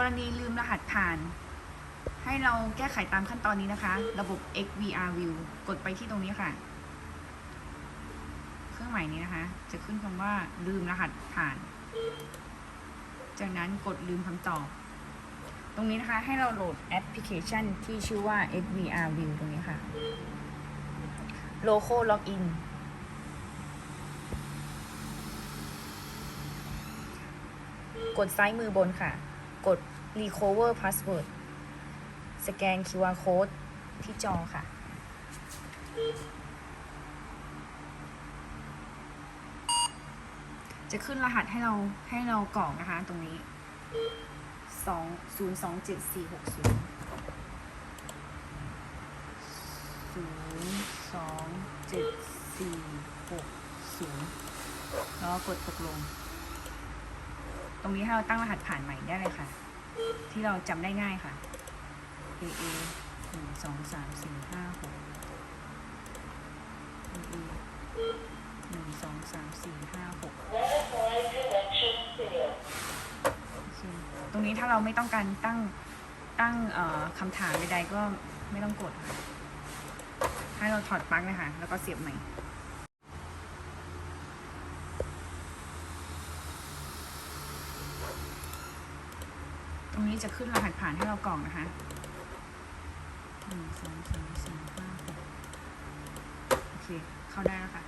กรณีลืมรหัสผ่าน ให้เราแก้ไขตามขั้นตอนนี้นะคะ ระบบ XVR View กดไปที่ตรงนี้ค่ะ เครื่องหมายนี้นะคะ จะขึ้นคำว่าลืมรหัสผ่าน จากนั้นกดลืมคำตอบ ตรงนี้นะคะให้เราโหลดแอปพลิเคชันที่ชื่อว่า XVR View ตรงนี้ค่ะ Logo Login กดซ้ายมือบนค่ะ กด Recover Password สแกน QR Code ที่จอค่ะ จะขึ้นรหัสให้เราให้เรากรอกนะคะตรงนี้สองศูนย์สองเจ็ดสี่หกศูนย์ศูนย์สองเจ็ดสี่หกศูนย์แล้วกดตกลง ตรงนี้ให้เราตั้งรหัสผ่านใหม่ได้เลยค่ะ ที่เราจำได้ง่ายค่ะ A A หนึ่งสองสามสี่ห้าหก A A หนึ่งสองสามสี่ห้าหกตรงนี้ถ้าเราไม่ต้องการตั้งตั้งคำถามใดๆก็ไม่ต้องกดค่ะ ให้เราถอดปลั๊กนะคะ แล้วก็เสียบใหม่ รงนี้จะขึ้นรหัสผ่านให้เรากล่องนะคะหนึ่งสองสามสี่ห้าหกโอเค เข้าได้แล้วค่ะ